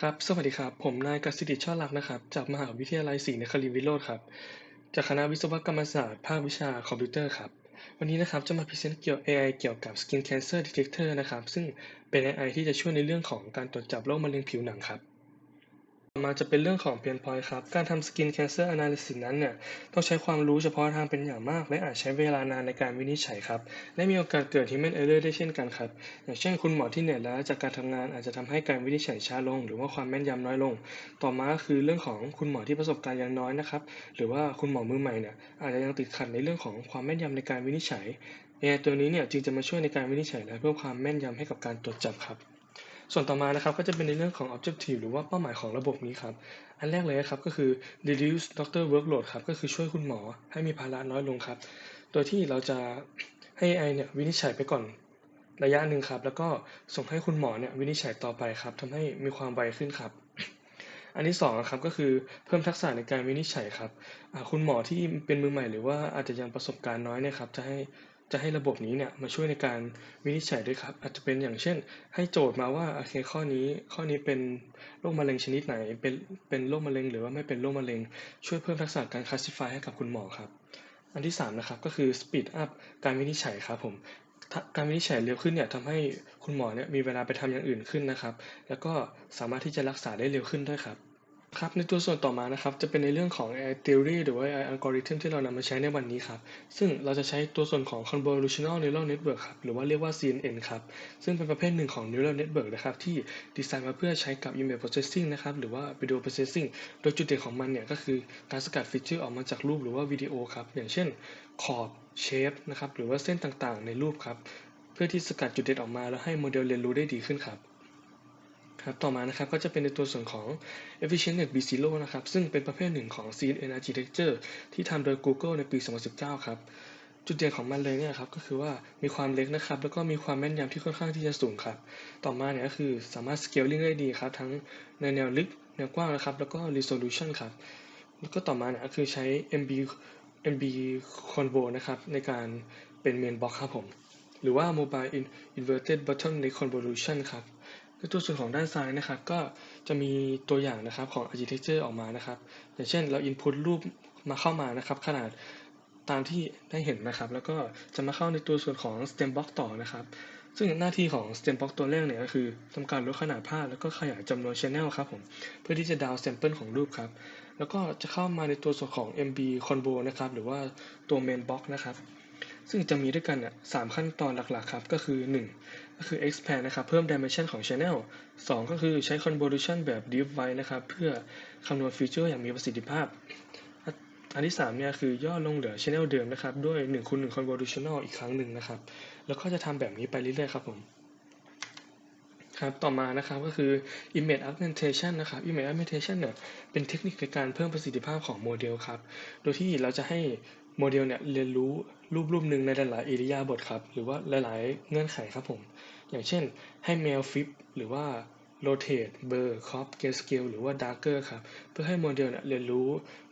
ครับ สวัสดีครับ ผมนายกสิทธิ์ช่อลักษ์นะครับ จากมหาวิทยาลัยศรีนครินทรวิโรธครับ จากคณะวิศวกรรมศาสตร์ ภาควิชาคอมพิวเตอร์ครับ วันนี้นะครับจะมาพรีเซนต์เกี่ยว AI เกี่ยวกับ Skin Cancer Detector นะครับ ซึ่งเป็น AI ที่จะช่วยในเรื่องของการตรวจจับโรคมะเร็งผิวหนังครับ มาจะเป็นเรื่องของ Pain Point ครับ การทำ Skin Cancer Analysis นั้นเนี่ยต้องใช้ความรู้เฉพาะทางเป็นอย่างมาก และอาจใช้เวลานานในการวินิจฉัยครับ และมีโอกาสเกิด Human Error ได้เช่นกันครับ อย่างเช่นคุณหมอที่เหนื่อยล้าจากการทำงานอาจจะทำให้การวินิจฉัยช้าลง หรือว่าความแม่นยำน้อยลง ต่อมาก็คือเรื่องของคุณหมอที่ประสบการณ์ยังน้อยนะครับ หรือว่าคุณหมอมือใหม่เนี่ยอาจจะยังติดขัดในเรื่องของความแม่นยำในการวินิจฉัย AI ตัวนี้เนี่ยจึงจะมาช่วยในการวินิจฉัยและเพิ่มความแม่นยำให้กับการตรวจจับครับ ส่วนต่อมานะครับก็จะเป็นในเรื่องของ objective หรือว่าเป้าหมายของระบบนี้ครับ อันแรกเลยครับก็คือ reduce doctor workload ครับก็คือช่วยคุณหมอให้มีภาระน้อยลงครับ โดยที่เราจะให้ AI เนี่ยวินิจฉัยไปก่อนระยะหนึ่งครับแล้วก็ส่งให้คุณหมอเนี่ยวินิจฉัยต่อไปครับทำให้มีความไวขึ้นครับ อันที่สองครับก็คือเพิ่มทักษะในการวินิจฉัยครับคุณหมอที่เป็นมือใหม่หรือว่าอาจจะยังประสบการณ์น้อยเนี่ยครับจะให้ จะให้ระบบนี้เนี่ยมาช่วยในการวินิจฉัยด้วยครับ อาจจะเป็นอย่างเช่น ให้โจทย์มาว่าโอเคข้อนี้ข้อนี้เป็นโรคมะเร็งชนิดไหน เป็นเป็นโรคมะเร็งหรือว่าไม่เป็นโรคมะเร็ง ช่วยเพิ่มทักษะการ classify ให้กับคุณหมอครับ อันที่3นะครับก็คือ speed up การวินิจฉัยครับผมการวินิจฉัยเร็วขึ้นเนี่ยทำให้คุณหมอเนี่ยมีเวลาไปทำอย่างอื่นขึ้นนะครับ แล้วก็สามารถที่จะรักษาได้เร็วขึ้นด้วยครับ ครับในตัวส่วนต่อมานะครับจะเป็นในเรื่องของ AI theory หรือว่า AI algorithm ที่เรานำมาใช้ในวันนี้ครับซึ่งเราจะใช้ตัวส่วนของ convolutional neural network ครับหรือว่าเรียกว่า CNN ครับซึ่งเป็นประเภทหนึ่งของ neural network นะครับที่ดีไซน์มาเพื่อใช้กับ image processing นะครับหรือว่า video processing โดยจุดเด่นของมันเนี่ยก็คือการสกัดฟีเจอร์ออกมาจากรูปหรือว่าวิดีโอครับอย่างเช่นขอบเชฟนะครับหรือว่าเส้นต่างๆ ในรูปครับเพื่อที่สกัดจุดเด่นออกมาแล้วให้โมเดลเรียนรู้ได้ดีขึ้นครับ ครับต่อมานะครับก็จะเป็นในตัวส่วนของ Efficient Net B0 นะครับ ซึ่งเป็นประเภทหนึ่งของ CNN Architecture ที่ทำโดย Google ในปี 2019 ครับ จุดเด่นของมันเลยเนี่ยครับก็คือว่ามีความเล็กนะครับ แล้วก็มีความแม่นยำที่ค่อนข้างที่จะสูงครับ ต่อมาเนี่ยก็คือสามารถ scaling ได้ดีครับ ทั้งในแนวลึกแนวกว้างนะครับ แล้วก็ resolution ครับ แล้วก็ต่อมาเนี่ยก็คือใช้ MB MB Convo นะครับในการเป็น main block ครับผม หรือว่า Mobile Inverted Bottleneck Convolution ครับ ในตัวส่วนของด้านซ้ายนะครับ ก็จะมีตัวอย่างนะครับของ architecture ออกมานะครับ อย่างเช่นเรา input รูปมาเข้ามานะครับ ขนาดตามที่ได้เห็นนะครับ แล้วก็จะมาเข้าในตัวส่วนของ stem box ต่อนะครับ ซึ่งหน้าที่ของ stem box ตัวแรกเนี่ยก็คือทำการลดขนาดภาพแล้วก็ขยายจำนวน channel ครับผมเพื่อที่จะดาว sample ของรูปครับ แล้วก็จะเข้ามาในตัวส่วนของ MB convo นะครับหรือว่าตัว main box นะครับซึ่งจะมีด้วยกันเนี่ยสามขั้นตอนหลักๆครับ ก็คือ 1 ก็คือ expand นะครับ เพิ่ม dimension ของ channel 2 ก็คือใช้ convolution แบบ deep ไว้นะครับ เพื่อคำนวณฟีเจอร์อย่างมีประสิทธิภาพ อันที่3เนี่ยคือย่อลงเหลือ channel เดิมนะครับ ด้วย1คูณ1 convolutional อีกครั้งหนึ่งนะครับ แล้วก็จะทำแบบนี้ไปเรื่อยๆครับผมครับ ต่อมานะครับก็คือ image augmentation นะครับ image augmentation เนี่ยเป็นเทคนิคในการเพิ่มประสิทธิภาพของโมเดลครับ โดยที่เราจะให้ โมเดลเนี่ยเรียนรู้รูปรูปหนึ่งในหลายๆอิริยาบถครับ หรือว่าหลายๆเงื่อนไขครับผม อย่างเช่นให้แมวฟิปหรือว่า rotate blur crop grayscale หรือว่า darker ครับเพื่อให้โมเดลเนี่ยเรียนรู้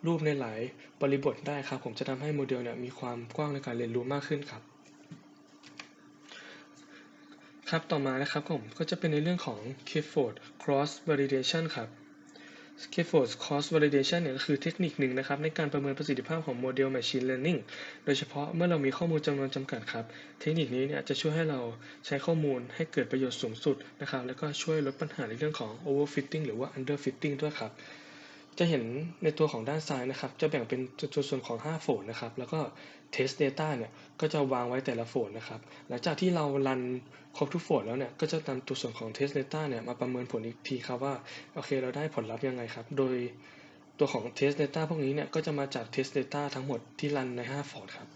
รูปในหลายบริบทได้ครับ ผมจะทำให้โมเดลเนี่ยมีความกว้างในการเรียนรู้มากขึ้นครับ ครับต่อมานะครับผมก็จะเป็นในเรื่องของ K-fold cross validation ครับ Scaffold Cost Validation เนี่ยก็คือเทคนิคหนึ่งนะครับ ในการประเมินประสิทธิภาพของโมเดล Machine Learning โดยเฉพาะเมื่อเรามีข้อมูลจำนวนจำกัดครับ เทคนิคนี้เนี่ยจะช่วยให้เราใช้ข้อมูลให้เกิดประโยชน์สูงสุดนะครับ แล้วก็ช่วยลดปัญหาในเรื่องของ Overfitting หรือว่า Underfitting ด้วยครับ จะเห็นในตัวของด้านซ้ายนะครับ จะแบ่งเป็นจุดส่วนของ5โฟลดนะครับ แล้วก็ test data เนี่ย ก็จะวางไว้แต่ละโฟลดนะครับ หลังจากที่เรารันครบทุกโฟลดแล้วเนี่ย ก็จะนำตัวส่วนของ test data เนี่ย มาประเมินผลอีกทีครับว่า โอเค เราได้ผลลัพธ์ยังไงครับ โดยตัวของ test data พวกนี้เนี่ย ก็จะมาจาก test data ทั้งหมดที่รันใน5โฟลดครับ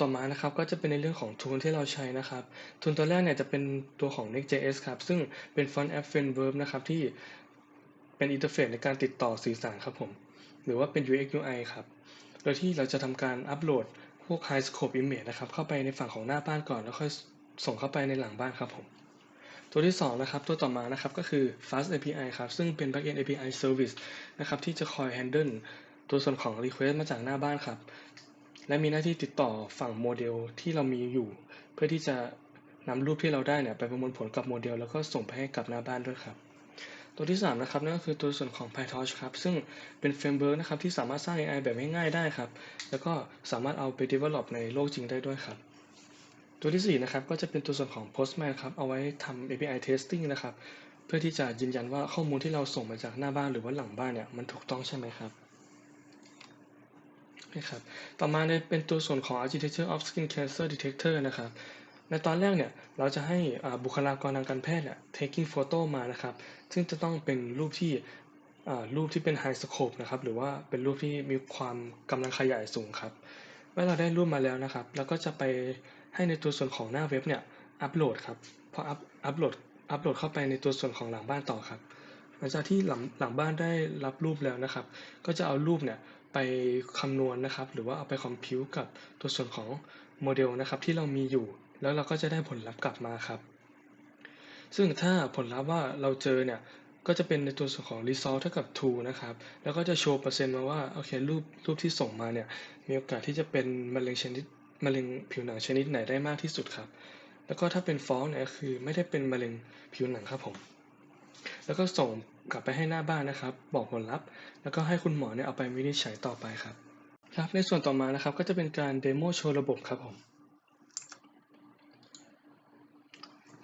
ต่อมานะครับก็จะเป็นในเรื่องของทูลที่เราใช้นะครับทูลตัวแรกเนี่ยจะเป็นตัวของ Next.js ครับ ซึ่งเป็น Front App Framework นะครับที่ เป็นอินเทอร์เฟซในการติดต่อสื่อสารครับผม หรือว่าเป็น UX UI ครับ โดยที่เราจะทำการอัปโหลดพวก High Scope Image นะครับ เข้าไปในฝั่งของหน้าบ้านก่อน แล้วค่อยส่งเข้าไปในหลังบ้านครับผม ตัวที่2นะครับ ตัวต่อมานะครับ ก็คือ Fast API ครับ ซึ่งเป็น Backend API Service นะครับ ที่จะคอย handle ตัวส่วนของ Request มาจากหน้าบ้านครับ และมีหน้าที่ติดต่อฝั่งโมเดลที่เรามีอยู่ เพื่อที่จะนำรูปที่เราได้เนี่ยไปประมวลผลกับโมเดล แล้วก็ส่งไปให้กับหน้าบ้านด้วยครับ ตัวที่ 3 นะครับนั่นก็คือตัวส่วนของ PyTorch ครับ ซึ่งเป็นเฟรมเวิร์กนะครับที่สามารถสร้าง AI แบบง่ายๆได้ครับ แล้วก็สามารถเอาไป develop ในโลกจริงได้ด้วยครับ ตัวที่ 4 นะครับ ก็จะเป็นตัวส่วนของ Postman ครับ เอาไว้ทำ API testing นะครับ เพื่อที่จะยืนยันว่าข้อมูลที่เราส่งมาจากหน้าบ้านหรือว่าหลังบ้านเนี่ยมันถูกต้องใช่ไหมครับนะครับ ต่อมาเนี่ยเป็นตัวส่วนของ Architecture of Skin Cancer Detector นะครับ ในตอนแรกเนี่ยเราจะให้บุคลากรทางการแพทย์เนี่ย taking photo มานะครับ ซึ่งจะต้องเป็นรูปที่รูปที่เป็น high scope นะครับ หรือว่าเป็นรูปที่มีความกำลังขยายสูงครับ เมื่อเราได้รูปมาแล้วนะครับ เราก็จะไปให้ในตัวส่วนของหน้าเว็บเนี่ยอัปโหลดครับ พออัปอัปโหลดอัปโหลดเข้าไปในตัวส่วนของหลังบ้านต่อครับ หลังจากที่หลังหลังบ้านได้รับรูปแล้วนะครับ ก็จะเอารูปเนี่ยไปคำนวณนะครับ หรือว่าเอาไปคอมพิวกับตัวส่วนของโมเดลนะครับที่เรามีอยู่ แล้วเราก็จะได้ผลลัพธ์กลับมาครับ ซึ่งถ้าผลลัพธ์ว่าเราเจอเนี่ยก็จะเป็นในตัวส่วนของ result เท่ากับ true นะครับ แล้วก็จะโชว์เปอร์เซ็นต์มาว่า โอเค รูปรูปที่ส่งมาเนี่ย มีโอกาสที่จะเป็นมะเร็งชนิดมะเร็งผิวหนังชนิดไหนได้มากที่สุดครับ แล้วก็ถ้าเป็น false เนี่ยคือไม่ได้เป็นมะเร็งผิวหนังครับผม แล้วก็ส่งกลับไปให้หน้าบ้านนะครับ บอกผลลัพธ์ แล้วก็ให้คุณหมอเนี่ยเอาไปวินิจฉัยต่อไปครับ ครับ ในส่วนต่อมานะครับ ก็จะเป็นการเดโมโชว์ระบบครับผม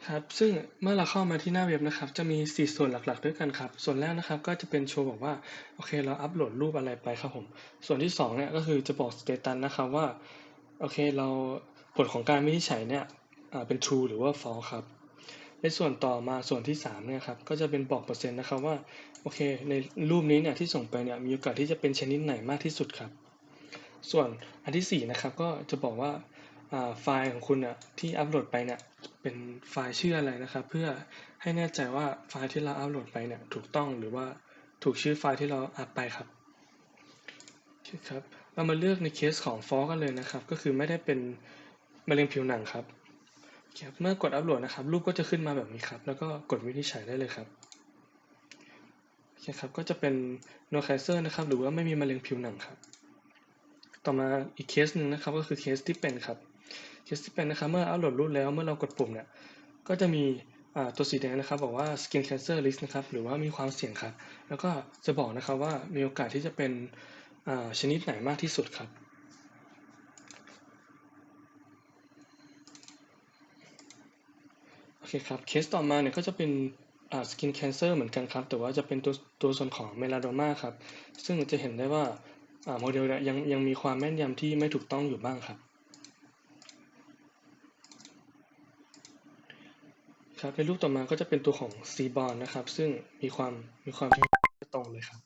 ครับซึ่งเมื่อเราเข้ามาที่หน้าเว็บนะครับ จะมี 4 ส่วนหลักๆ ด้วยกันครับ ส่วนแรกนะครับก็จะเป็นโชว์บอกว่าโอเคเราอัปโหลดรูปอะไรไปครับผม ส่วนที่2เนี่ยก็คือจะบอกสเตตัสนะครับว่าโอเคเราผลของการวินิจฉัยเนี่ยเป็น true หรือว่า false ครับในส่วนต่อมาส่วนที่3เนี่ยครับก็จะเป็นบอกเปอร์เซ็นต์นะครับว่าโอเคในรูปนี้เนี่ยที่ส่งไปเนี่ยมีโอกาสที่จะเป็นชนิดไหนมากที่สุดครับ ส่วนอันที่4นะครับก็จะบอกว่า ไฟล์ของคุณอะที่อัปโหลดไปเนี่ยเป็นไฟล์ชื่ออะไรนะครับ เพื่อให้แน่ใจว่าไฟล์ที่เราอัปโหลดไปเนี่ยถูกต้องหรือว่าถูกชื่อไฟล์ที่เราอัปไปครับครับเรามาเลือกในเคสของฟอกันเลยนะครับ ก็คือไม่ได้เป็นมะเร็งผิวหนังครับครับเมื่อกดอัปโหลดนะครับ รูปก็จะขึ้นมาแบบนี้ครับ แล้วก็กดวินิจฉัยได้เลยครับโอเคครับก็จะเป็น no cancer นะครับ หรือว่าไม่มีมะเร็งผิวหนังครับ ต่อมาอีกเคสหนึ่งนะครับ ก็คือเคสที่เป็นครับ เคสที่เป็นนะครับเมื่ออัปโหลดรูปแล้วเมื่อเรากดปุ่มเนี่ยก็จะมีตัวสีแดงนะครับบอกว่า skin cancer risk นะครับหรือว่ามีความเสี่ยงครับ แล้วก็จะบอกนะครับว่ามีโอกาสที่จะเป็นชนิดไหนมากที่สุดครับโอเคครับเคสต่อมาเนี่ยก็จะเป็นสกินแคนเซอร์เหมือนกันครับ แต่ว่าจะเป็นตัวตัวส่วนของเมลาโดมาครับ ซึ่งจะเห็นได้ว่าโมเดลเนี่ยยังยังมีความแม่นยำที่ไม่ถูกต้องอยู่บ้างครับ ครับในรูปต่อมาก็จะเป็นตัวของซีบอลนะครับ ซึ่งมีความมีความตรงเลยครับ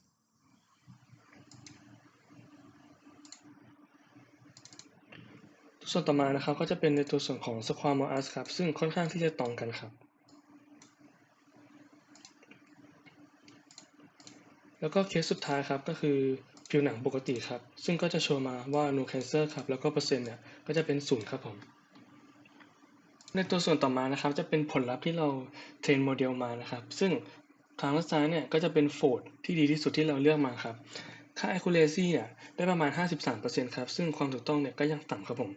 ส่วนต่อมานะครับก็จะเป็นในตัวส่วนของ squamous ครับ ซึ่งค่อนข้างที่จะตรงกันครับ แล้วก็เคสสุดท้ายครับก็คือผิวหนังปกติครับ ซึ่งก็จะโชว์มาว่า no cancer ครับ แล้วก็เปอร์เซ็นต์เนี่ยก็จะเป็นศูนย์ครับผม ในตัวส่วนต่อมานะครับ จะเป็นผลลัพธ์ที่เราเทรนโมเดลมานะครับ ซึ่งทางด้านซ้ายเนี่ยก็จะเป็นโฟลดที่ดีที่สุดที่เราเลือกมาครับ ค่า accuracy เนี่ยได้ประมาณ 53%ครับ ซึ่งความถูกต้องเนี่ยก็ยังต่ำครับผม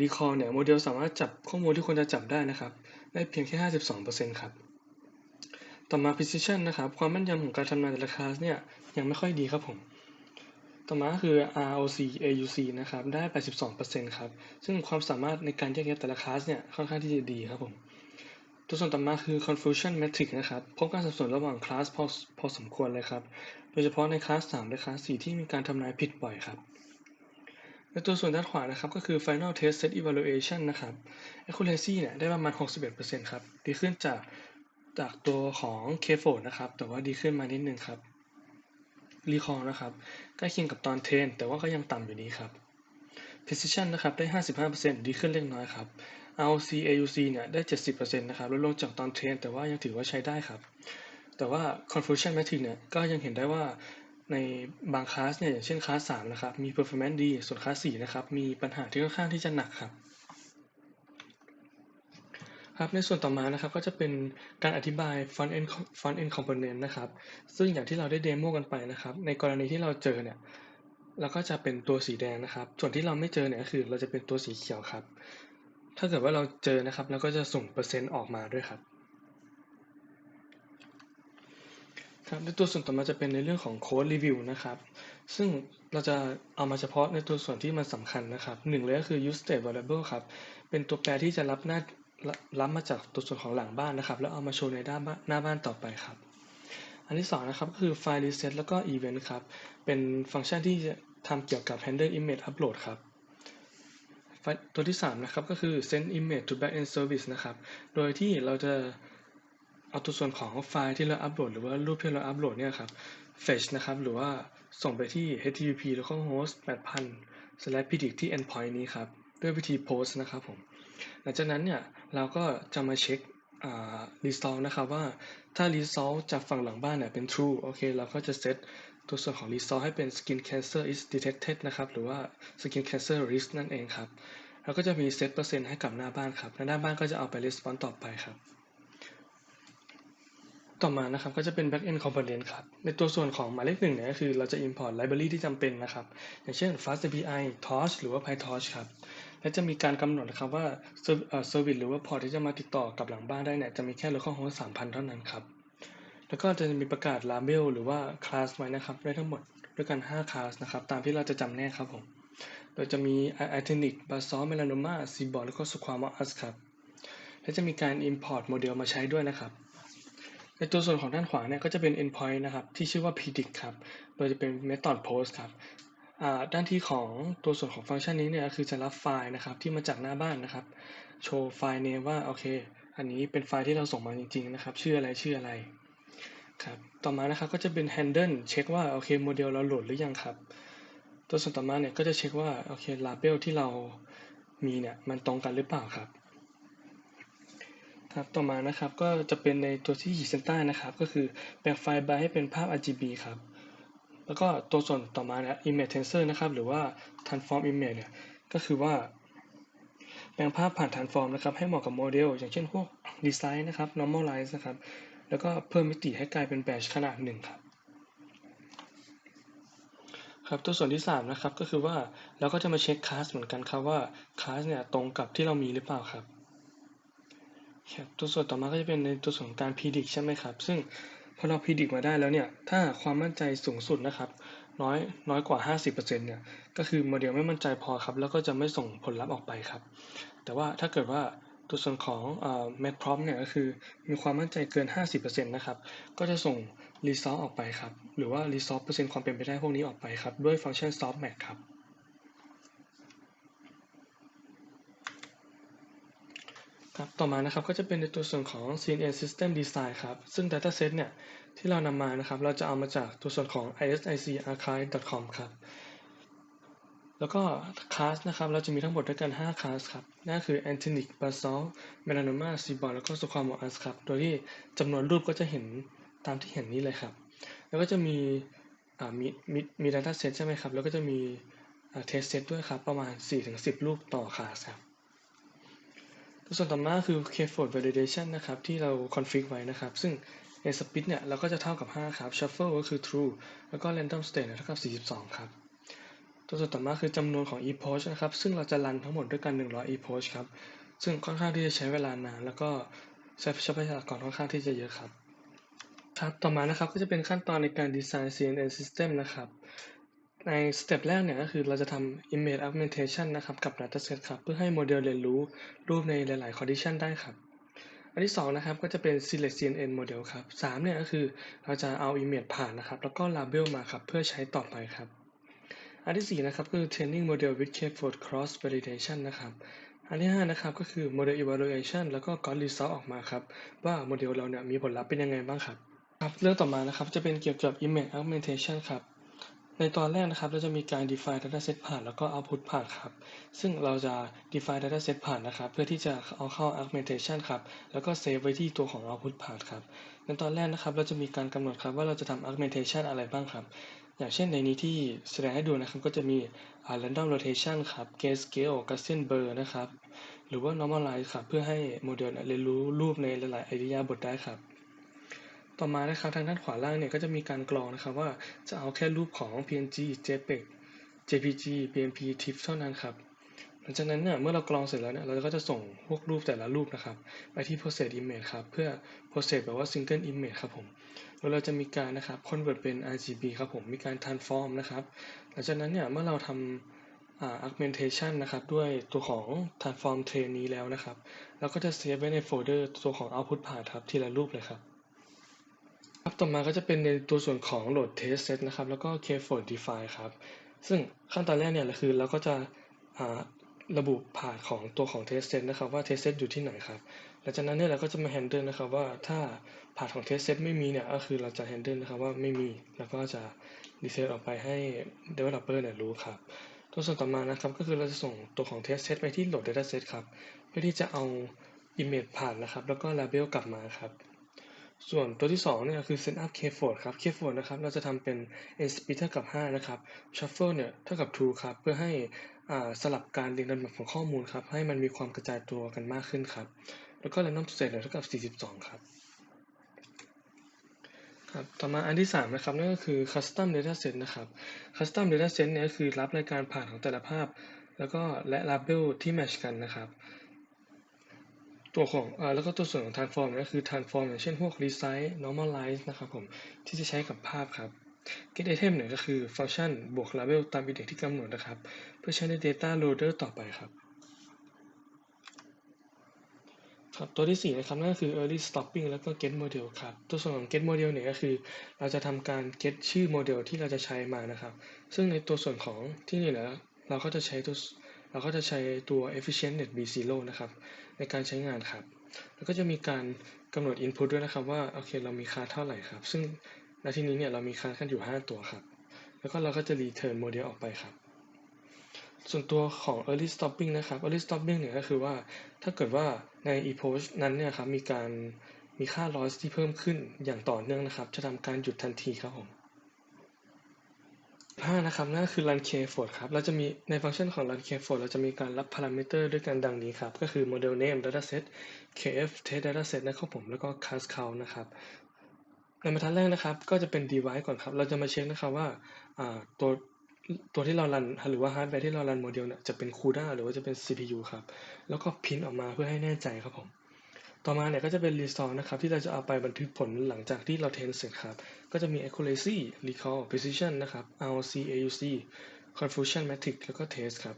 recall เนี่ยโมเดลสามารถจับข้อมูลที่ควรจะจับได้นะครับ ได้เพียงแค่ 52%ครับ ต่อมา precision นะครับ ความแม่นยำของการทำนายแต่ละคลาสเนี่ยยังไม่ค่อยดีครับผม ต่อมาคือ ROC AUC นะครับ ได้ 82%ครับ ซึ่งความสามารถในการแยกแยะแต่ละคลาสเนี่ย ค่อนข้างที่จะดีครับผม ตัวส่วนต่อมาคือ confusion matrix นะครับ พบการสับสนระหว่างคลาสพอพอสมควรเลยครับ โดยเฉพาะในคลาส 3 และคลาส 4 ที่มีการทำนายผิดบ่อยครับในตัวส่วนด้านขวานะครับก็คือ final test set evaluation นะครับ accuracy เนี่ยได้ประมาณ 61%ครับ ดีขึ้นจากจากตัวของ k f o นะครับ แต่ว่าดีขึ้นมานิดนึงครับ recall นะครับใกล้เคียงกับตอนเทรนแต่ว่าก็ยังต่ำอยู่ดีครับ precision นะครับได้ 55%ดีขึ้นเล็กน้อยครับ ROC AUC เนี่ยได้ 70%นะครับลดลงจากตอนเทรนแต่ว่ายังถือว่าใช้ได้ครับ แต่ว่า confusion matrix เนี่ยก็ยังเห็นได้ว่าในบางคลาสเนี่ยอย่างเช่นคลาส3นะครับมี performance ดี ส่วนคลาส4นะครับมีปัญหาที่ค่อนข้างที่จะหนักครับ ครับในส่วนต่อมานะครับก็จะเป็นการอธิบาย front end front end component นะครับ ซึ่งอย่างที่เราได้เดโมกันไปนะครับ ในกรณีที่เราเจอเนี่ยเราก็จะเป็นตัวสีแดงนะครับ ส่วนที่เราไม่เจอเนี่ยก็คือเราจะเป็นตัวสีเขียวครับ ถ้าเกิดว่าเราเจอนะครับเราก็จะส่งเปอร์เซ็นต์ออกมาด้วยครับครับในตัวส่วนต่อมาจะเป็นในเรื่องของโค้ดรีวิวนะครับ ซึ่งเราจะเอามาเฉพาะในตัวส่วนที่มันสำคัญนะครับหนึ่งเลยก็คือ use state variable ครับ เป็นตัวแปรที่จะรับหน้า รับมาจากตัวส่วนของหลังบ้านนะครับ แล้วเอามาโชว์ในด้านหน้าบ้านต่อไปครับ อันที่สองนะครับก็คือ file reset แล้วก็ event ครับ เป็นฟังก์ชันที่จะทำเกี่ยวกับ handle image upload ครับ ตัวที่ 3 นะครับก็คือ send image to backend service นะครับ โดยที่เราจะเอาตัวส่วนของไฟล์ที่เราอัปโหลดหรือว่ารูปที่เราอัปโหลดเนี่ยครับ fetch นะครับ หรือว่าส่งไปที่ http localhost 8000 slash predict ที่ endpoint นี้ครับ ด้วยวิธี post นะครับผม หลังจากนั้นเนี่ยเราก็จะมาเช็ค result นะครับว่าถ้า result จากฝั่งหลังบ้านเนี่ยเป็น true โอเคเราก็จะเซตตัวส่วนของ result ให้เป็น skin cancer is detected นะครับ หรือว่า skin cancer risk นั่นเองครับ แล้วก็จะมีเซตเปอร์เซ็นต์ให้กับหน้าบ้านครับ หน้าบ้านก็จะเอาไป response ต่อไปครับ ต่อมานะครับก็จะเป็น backend component ครับ ในตัวส่วนของหมายเลขหนึ่งเนี่ยก็คือเราจะ import library ที่จำเป็นนะครับ อย่างเช่น fast API torch หรือว่า pytorch ครับ และจะมีการกำหนดนะครับว่า service หรือว่า port ที่จะมาติดต่อกับหลังบ้านได้เนี่ยจะมีแค่ localhost 3,000 เท่านั้นครับ แล้วก็จะมีประกาศ label หรือว่า class ไว้นะครับได้ทั้งหมดด้วยกัน 5 class นะครับตามที่เราจะจำแนกครับผมโดยจะมี actinic basalt melanoma seaborn แล้วก็ squamous ครับและจะมีการ import โมเดลมาใช้ด้วยนะครับในตัวส่วนของด้านขวาเนี่ยก็จะเป็น endpoint นะครับที่ชื่อว่า predict ครับ โดยจะเป็น method post ครับ ด้านที่ของตัวส่วนของฟังก์ชันนี้เนี่ยคือจะรับไฟล์นะครับที่มาจากหน้าบ้านนะครับ โชว์ไฟล์ name ว่าโอเค อันนี้เป็นไฟล์ที่เราส่งมาจริงๆนะครับชื่ออะไรชื่ออะไรครับต่อมานะครับก็จะเป็น handle เช็คว่าโอเคโมเดลเราโหลดหรือยังครับ ตัวส่วนต่อมาเนี่ยก็จะเช็คว่าโอเค label ที่เรามีเนี่ยมันตรงกันหรือเปล่าครับครับต่อมานะครับก็จะเป็นในตัวที่ขีดเส้นใต้นะครับ ก็คือแปลงไฟล์ไบให้เป็นภาพ RGB ครับ แล้วก็ตัวส่วนต่อมาเนี่ย image tensor นะครับ หรือว่า transform image เนี่ย ก็คือว่า แปลงภาพผ่าน transform นะครับ ให้เหมาะกับโมเดล อย่างเช่นพวก design นะครับ normalize นะครับ แล้วก็เพิ่มมิติให้กลายเป็นแบชขนาดหนึ่งครับ ครับ ตัวส่วนที่ 3 นะครับ ก็คือว่า เราก็จะมาเช็คคลาสเหมือนกันครับว่าคลาสเนี่ยตรงกับที่เรามีหรือเปล่าครับครับตัวส่วนต่อมาก็จะเป็นในตัวส่วนการพิจิกใช่ไหมครับ ซึ่ง อเราพิจิกมาได้แล้วเนี่ย ถ้าความมั่นใจสูงสุดนะครับ น้อยน้อยกว่า 50%เนี่ย ก็คือโมเดลไม่มั่นใจพอครับ แล้วก็จะไม่ส่งผลลัพธ์ออกไปครับ แต่ว่าถ้าเกิดว่าตัวส่วนของเอ่อ match prop เนี่ยก็คือมีความมั่นใจเกิน 50%นะครับ ก็จะส่ง result ออกไปครับ หรือว่า result เปอร์เซ็นต์ความเป็นไปได้พวกนี้ออกไปครับ ด้วยฟังก์ชัน soft match ครับ ครับต่อมานะครับก็จะเป็นในตัวส่วนของ CNN System Design ครับ ซึ่ง Dataset เนี่ยที่เรานำมานะครับ เราจะเอามาจากตัวส่วนของ isicarchive.com ครับ แล้วก็คลาสนะครับ เราจะมีทั้งหมดด้วยกัน5คลาสครับ นั่นคือ Antinic Basalt Melanoma Seaborn แล้วก็ Squamous ครับ โดยที่จำนวนรูปก็จะเห็นตามที่เห็นนี้เลยครับ แล้วก็จะมีมีมีมี Dataset ใช่ไหมครับ แล้วก็จะมี Test Set ด้วยครับ ประมาณ 4-10 รูปต่อคลาสครับ ส่วนต่อมาคือ k-fold validation นะครับ ที่เรา config ไว้นะครับ ซึ่ง a split เนี่ย เราก็จะเท่ากับ 5 ครับ shuffle ก็คือ true แล้วก็ random state เท่ากับ 42 ครับ ตัวส่วนต่อมาคือจำนวนของ epoch นะครับ ซึ่งเราจะรันทั้งหมดด้วยกัน 100 epoch ครับ ซึ่งค่อนข้างที่จะใช้เวลานาน แล้วก็ใช้ทรัพยากรค่อนข้างที่จะเยอะครับ ครับ ต่อมานะครับ ก็จะเป็นขั้นตอนในการ design CNN system นะครับ ในสเต็ปแรกเนี่ยก็คือเราจะทำ image augmentation นะครับกับ dataset ครับเพื่อให้โมเดลเรียนรู้รูปในหลาย ๆ condition ได้ครับ อันที่2นะครับก็จะเป็น select CNN model ครับ3เนี่ยก็คือเราจะเอา image ผ่านนะครับ แล้วก็ label มาครับเพื่อใช้ต่อไปครับ อันที่ 4 นะครับคือ training model with k-fold cross validation นะครับอันที่ 5 นะครับก็คือ model evaluation แล้วก็ got result ออกมาครับว่าโมเดลเราเนี่ยมีผลลัพธ์เป็นยังไงบ้างครับครับเรื่องต่อมานะครับจะเป็นเกี่ยวกับ image augmentation ครับ ในตอนแรกนะครับเราจะมีการ define dataset ผ่านแล้วก็ output ผ่านครับ ซึ่งเราจะ define dataset ผ่านนะครับ เพื่อที่จะเอาเข้า augmentation ครับ แล้วก็ save ไว้ที่ตัวของ output ผ่านครับ ในตอนแรกนะครับเราจะมีการกำหนดครับว่าเราจะทำ augmentation อะไรบ้างครับ อย่างเช่นในนี้ที่แสดงให้ดูนะครับก็จะมี random rotation ครับ grayscale Gaussian blur นะครับ หรือว่า normalize ครับ เพื่อให้โมเดลเรียนรู้รูปในหลายๆอิริยาบถได้ครับ ต่อมานะครับทางด้านขวาล่างเนี่ยก็จะมีการกรองนะครับว่าจะเอาแค่รูปของ PNG JPEG JPG BMP TIFF เท่านั้นครับหลังจากนั้นเนี่ยเมื่อเรากรองเสร็จแล้วเนี่ยเราก็จะส่งพวกรูปแต่ละรูปนะครับไปที่ process image ครับเพื่อ process แบบว่า single image ครับผมแล้วเราจะมีการนะครับ convert เป็น RGB ครับผมมีการ transform นะครับหลังจากนั้นเนี่ยเมื่อเราทำ augmentation นะครับด้วยตัวของ transform train นี้แล้วนะครับเราก็จะเซฟไว้ในโฟลเดอร์ตัวของ output path ครับทีละรูปเลยครับ ครับต่อมาก็จะเป็นในตัวส่วนของ load test set นะครับ แล้วก็ keyfold define ครับ ซึ่งขั้นตอนแรกเนี่ยคือเราก็จะระบุผ่านของตัวของ test set นะครับว่า test set อยู่ที่ไหนครับหลังจากนั้นเนี่ยเราก็จะมา handle นะครับว่าถ้าผ่านของ test set ไม่มีเนี่ยก็คือเราจะ handle นะครับว่าไม่มี แล้วก็จะ reset ออกไปให้ developer เนี่ยรู้ครับ ตัวส่วนต่อมานะครับก็คือเราจะส่งตัวของ test set ไปที่ load data set ครับ เพื่อที่จะเอา image ผ่านนะครับ แล้วก็ label กลับมาครับ ส่วนตัวที่2เนี่ยคือ set up keyfold ครับ keyfold นะครับ เราจะทำเป็น sp เท่ากับ 5 นะครับ shuffle เนี่ยเท่ากับ true ครับ เพื่อให้สลับการเรียงลำดับของข้อมูลครับ ให้มันมีความกระจายตัวกันมากขึ้นครับ แล้วก็ random set เท่ากับ 42 ครับครับต่อมาอันที่ 3 นะครับ นั่นก็คือ custom data set นะครับ custom data set เนี่ยคือรับรายการผ่านของแต่ละภาพ แล้วก็และ label ที่ match กันนะครับ ตัวของอแล้วก็ตัวส่วนของ transform ก็คือ transform อย่างเช่นพวก resize normalize นะครับผม ที่จะใช้กับภาพครับ get item เนี่ยก็คือฟังก์ชันบวก label ตาม index ที่กำหนดนะครับ เพื่อใช้ใน data loader ต่อไปครับ ครับ ตัวที่ 4 นะครับ นั่นก็คือ early stopping แล้วก็ get model ครับ ตัวส่วนของ get model เนี่ยก็คือ เราจะทำการ get ชื่อโมเดลที่เราจะใช้มานะครับ ซึ่งในตัวส่วนของที่นี่นะเราก็จะใช้ตัว เราก็จะใช้ตัว efficient net b0 นะครับ ในการใช้งานครับ แล้วก็จะมีการกำหนด input ด้วยนะครับว่า โอเค เรามีค่าเท่าไหร่ครับ ซึ่งในที่นี้เนี่ยเรามีค่ากันอยู่ 5 ตัวครับ แล้วก็เราก็จะ return โมเดลออกไปครับ ส่วนตัวของ early stopping นะครับ early stopping เนี่ยก็คือว่า ถ้าเกิดว่าใน epoch นั้นเนี่ยครับ มีการมีค่า loss ที่เพิ่มขึ้นอย่างต่อเนื่องนะครับ จะทำการหยุดทันทีครับผม 5นะครับนั่นคือ run K-Fold ครับเราจะมีในฟังก์ชันของ run K-Fold เราจะมีการรับ parameter ด้วยกันดังนี้ครับ ก็คือ model name dataset kf test dataset นะครับผมแล้วก็ class count นะครับในบรรทัดแรกนะครับ ก็จะเป็น device ก่อนครับ เราจะมาเช็คนะครับว่าตัวตัวที่เรารันหรือว่าฮาร์ดแวร์ที่เรารันโมเดลเนี่ยจะเป็น CUDA หรือว่าจะเป็น CPU ครับ แล้วก็พิมพ์ออกมาเพื่อให้แน่ใจครับผม ต่อมาเนี่ยก็จะเป็น result นะครับที่เราจะเอาไปบันทึกผลหลังจากที่เราเทนเสร็จครับ ก็จะมี accuracy recall precision นะครับ ROC AUC confusion matrix แล้วก็ test ครับ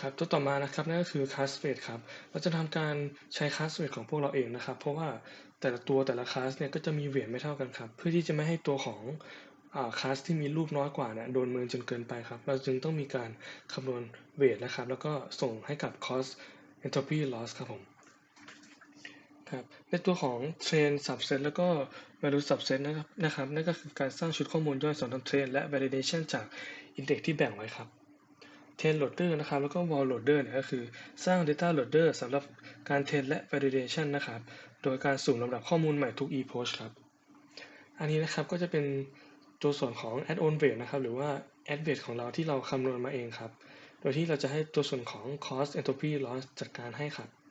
ครับตัวต่อมานะครับนั่นก็คือ class weight ครับเราจะทำการใช้ class weight ของพวกเราเองนะครับ เพราะว่าแต่ละตัวแต่ละ class เนี่ยก็จะมีเวทไม่เท่ากันครับ เพื่อที่จะไม่ให้ตัวของคลาสที่มีรูปน้อยกว่าเนี่ยโดนเมินจนเกินไปครับ เราจึงต้องมีการคำนวณเวทนะครับ แล้วก็ส่งให้กับ cost entropy loss ครับผม ครับในตัวของ train subset แล้วก็ value subset นะครับนะครับนั่นก็คือการสร้างชุดข้อมูลด้วยสองทำ train และ validation จาก index ที่แบ่งไว้ครับ train loader นะครับแล้วก็ wall loader เนี่ยก็คือสร้าง data loader สำหรับการ train และ validation นะครับ โดยการสุ่มลำดับข้อมูลใหม่ทุก epoch ครับ อันนี้นะครับก็จะเป็นตัวส่วนของ add on weight นะครับหรือว่า add weight ของเราที่เราคำนวณมาเองครับ โดยที่เราจะให้ตัวส่วนของ cost entropy loss จัดการให้ครับ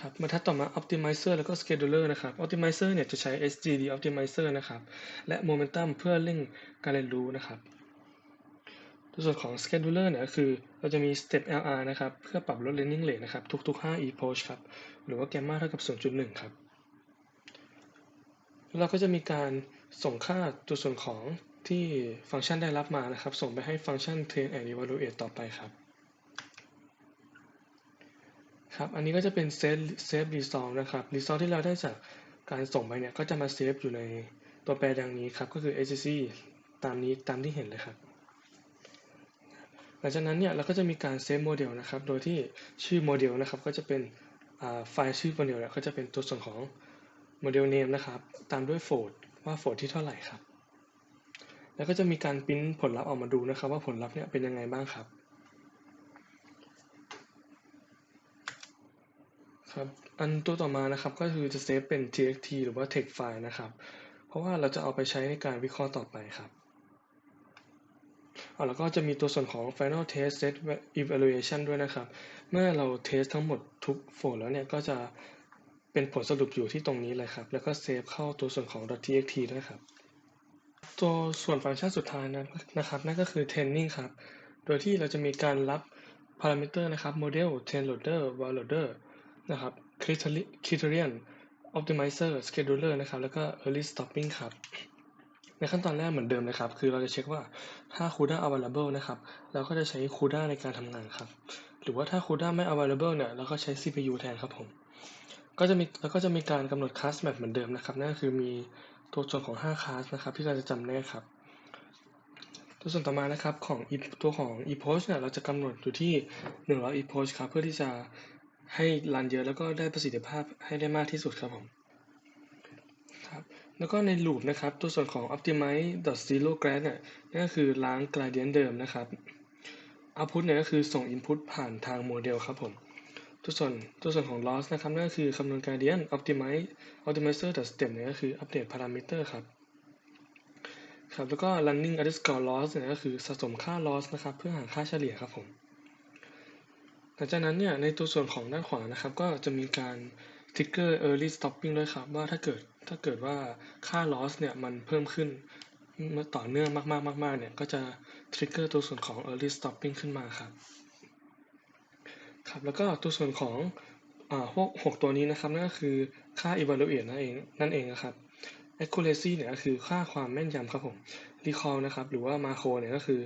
ครับมาทัดต่อมา optimizer แล้วก็ scheduler นะครับ optimizer เนี่ยจะใช้ SGD optimizer นะครับ และ momentum เพื่อเร่งการเรียนรู้นะครับตัวส่วนของ scheduler เนี่ยก็คือเราจะมี step LR นะครับ เพื่อปรับลด learning rate นะครับ ทุก ๆ 5 epoch ครับ หรือว่า gamma เท่ากับ 0.1 ครับ เราก็จะมีการส่งค่าตัวส่วนของที่ฟังก์ชันได้รับมานะครับ ส่งไปให้ฟังก์ชัน train and evaluate ต่อไปครับ ครับ อันนี้ก็จะเป็น save save result นะครับ result ที่เราได้จากการส่งไปเนี่ย ก็จะมาเซฟอยู่ในตัวแปรดังนี้ครับ ก็คือ HCC ตามนี้ตามที่เห็นเลยครับ หลังจากนั้นเนี่ย เราก็จะมีการเซฟโมเดลนะครับ โดยที่ชื่อโมเดลนะครับ ก็จะเป็นไฟล์ชื่อโมเดลก็จะเป็นตัวส่วนของโมเดล name นะครับ ตามด้วยโฟลด์ว่าโฟลด์ที่เท่าไหร่ครับ แล้วก็จะมีการพิมพ์ผลลัพธ์ออกมาดูนะครับ ว่าผลลัพธ์เนี่ยเป็นยังไงบ้างครับ ครับอันตัวต่อมานะครับก็คือจะเซฟเป็น txt หรือว่า text file นะครับ เพราะว่าเราจะเอาไปใช้ในการวิเคราะห์ต่อไปครับเอาแล้วก็จะมีตัวส่วนของ final test set evaluation ด้วยนะครับ เมื่อเราเทสทั้งหมดทุกโฟลแล้วเนี่ยก็จะเป็นผลสรุปอยู่ที่ตรงนี้เลยครับ แล้วก็เซฟเข้าตัวส่วนของ .txt ด้วยครับ ตัวส่วนฟังก์ชันสุดท้ายนะนะครับ นั่นก็คือ training ครับ โดยที่เราจะมีการรับ parameter นะครับ model train loader val loader นะครับ criterion optimizer scheduler นะครับ แล้วก็ early stopping ครับ ในขั้นตอนแรกเหมือนเดิมนะครับ คือเราจะเช็คว่าถ้า CUDA available นะครับ เราก็จะใช้ CUDA ในการทำงานครับ หรือว่าถ้า CUDA ไม่ available เนี่ย เราก็ใช้ CPU แทนครับผม ก็จะมีแล้วก็จะมีการกำหนด class map เหมือนเดิมนะครับ นั่นคือมีตัวส่วนของ 5 class นะครับ ที่เราจะจำได้ครับตัวส่วนต่อมานะครับของตัวของ epoch เนี่ยเราจะกำหนดอยู่ที่ 100 epoch ครับเพื่อที่จะ ให้รันเยอะแล้วก็ได้ประสิทธิภาพให้ได้มากที่สุดครับผมครับแล้วก็ใน loop นะครับ ตัวส่วนของ optimize zero grad เนี่ยนั่นก็คือล้าง gradient เดิมนะครับ output เนี่ยก็คือส่ง input ผ่านทางโมเดลครับผมตัวส่วนตัวส่วนของ loss นะครับนั่นก็คือคำนวณ gradient optimize optimizer step เนี่ยก็คืออัปเดต parameter ครับครับแล้วก็ running underscore loss เนี่ยก็คือสะสมค่า loss นะครับ เพื่อหาค่าเฉลี่ยครับผม หลังจากนั้นเนี่ยในตัวส่วนของด้านขวานะครับ ก็จะมีการ trigger early stopping ด้วยครับ ว่าถ้าเกิดถ้าเกิดว่าค่า loss เนี่ยมันเพิ่มขึ้นเมื่อต่อเนื่องมากๆมากๆเนี่ยก็จะ trigger ตัวส่วนของ early stopping ขึ้นมาครับครับแล้วก็ตัวส่วนของอ่าพวกหกตัวนี้นะครับนั่นก็คือค่า evaluate นั่นเองนั่นเองนะครับ accuracy เนี่ยก็คือค่าความแม่นยำครับผม recall นะครับหรือว่า macro เนี่ยก็คือ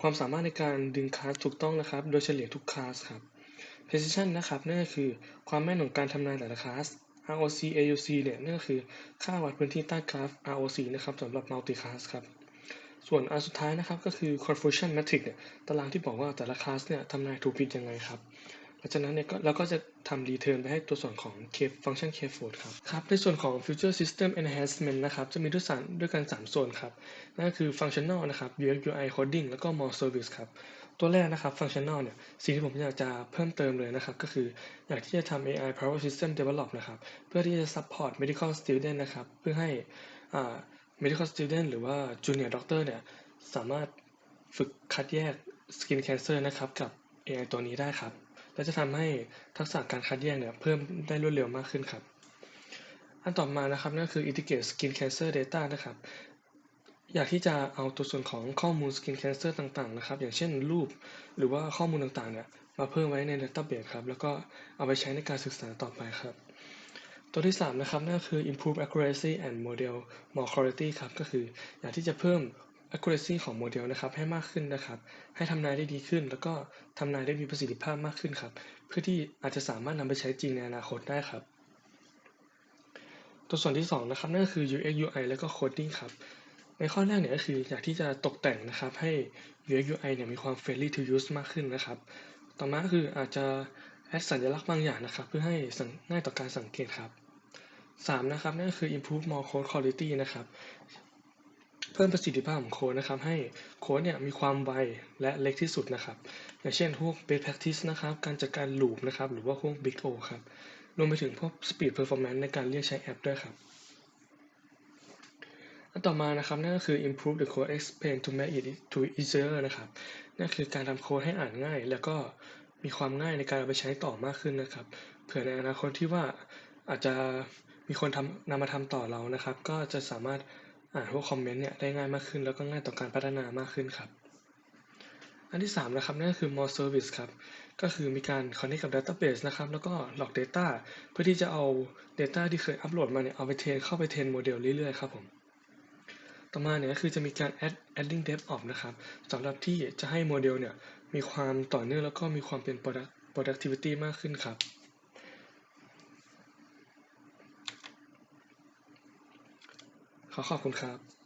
ความสามารถในการดึงคลาสถูกต้องนะครับ โดยเฉลี่ยทุกคลาสครับ precision นะครับนั่นก็คือความแม่นของการทำนายแต่ละคลาส ROC AUC เนี่ยนั่นก็คือค่าวัดพื้นที่ใต้กราฟ ROC นะครับสำหรับ multi class ครับ ส่วนอันสุดท้ายนะครับก็คือ confusion matrix เนี่ยตารางที่บอกว่าแต่ละคลาสเนี่ยทำนายถูกผิดยังไงครับ หลังจากนั้นเนี่ยก็เราก็จะทำ return ไปให้ตัวส่วนของ k function k fold ครับครับในส่วนของ future system enhancement นะครับจะมีด้วยสามด้วยกัน 3 ส่วนครับนั่นคือ functional นะครับ UX UI coding แล้วก็ more service ครับตัวแรกนะครับ functional เนี่ยสิ่งที่ผมอยากจะเพิ่มเติมเลยนะครับ ก็คืออยากที่จะทำ AI power system develop นะครับ เพื่อที่จะ support medical student นะครับ เพื่อให้ medical student หรือว่า junior doctor เนี่ยสามารถฝึกคัดแยก skin cancer นะครับกับ AI ตัวนี้ได้ครับ และจะทำให้ทักษะการคัดแยกเนี่ยเพิ่มได้รวดเร็วมากขึ้นครับอันต่อมานะครับนั่นคือ integrate skin cancer data นะครับ อยากที่จะเอาตัวส่วนของข้อมูล skin cancer ต่างๆนะครับ อย่างเช่นรูปหรือว่าข้อมูลต่างๆเนี่ยมาเพิ่มไว้ใน database ครับ แล้วก็เอาไปใช้ในการศึกษาต่อไปครับ ตัวที่ 3 นะครับนั่นคือ improve accuracy and model more quality ครับ ก็คืออยากที่จะเพิ่ม accuracy ของโมเดลนะครับให้มากขึ้นนะครับ ให้ทำนายได้ดีขึ้น แล้วก็ทำนายได้มีประสิทธิภาพมากขึ้นครับ เพื่อที่อาจจะสามารถนำไปใช้จริงในอนาคตได้ครับ ตัวส่วนที่2นะครับนั่นคือ UX UI แล้วก็ coding ครับในข้อแรกเนี่ยก็คืออยากที่จะตกแต่งนะครับให้ UX UI เนี่ยมีความ friendly to use มากขึ้นนะครับ ต่อมาคืออาจจะ add สัญลักษณ์บางอย่างนะครับ เพื่อให้ง่ายต่อการสังเกตครับ3นะครับนั่นก็คือ improve more code quality นะครับ เพิ่มประสิทธิภาพของโค้ดนะครับ ให้โค้ดเนี่ยมีความไวและเล็กที่สุดนะครับ อย่างเช่นพวก best practice นะครับ การจัดการ loop นะครับ หรือว่าพวก big O ครับ รวมไปถึงพวก speed performance ในการเรียกใช้แอปด้วยครับอันต่อมานะครับนั่นก็คือ improve the code explain to make it to easier นะครับนั่นคือการทำโค้ดให้อ่านง่าย แล้วก็มีความง่ายในการเอาไปใช้ต่อมากขึ้นนะครับ เผื่อในอนาคตที่ว่าอาจจะมีคนทำนำมาทำต่อเรานะครับ ก็จะสามารถ อ่านพวกคอมเมนต์เนี่ยได้ง่ายมากขึ้น แล้วก็ง่ายต่อการพัฒนามากขึ้นครับ อันที่3นะครับนั่นก็คือ more service ครับ ก็คือมีการ connect กับ database นะครับ แล้วก็ log data เพื่อที่จะเอา data ที่เคยอัปโหลดมาเนี่ยเอาไปเทรนเข้าไปเทรนโมเดลเรื่อยๆครับผมต่อมาเนี่ยก็คือจะมีการ add adding DevOps นะครับสำหรับที่จะให้โมเดลเนี่ยมีความต่อเนื่องแล้วก็มีความเป็น product productivity มากขึ้นครับ ขอขอบคุณครับ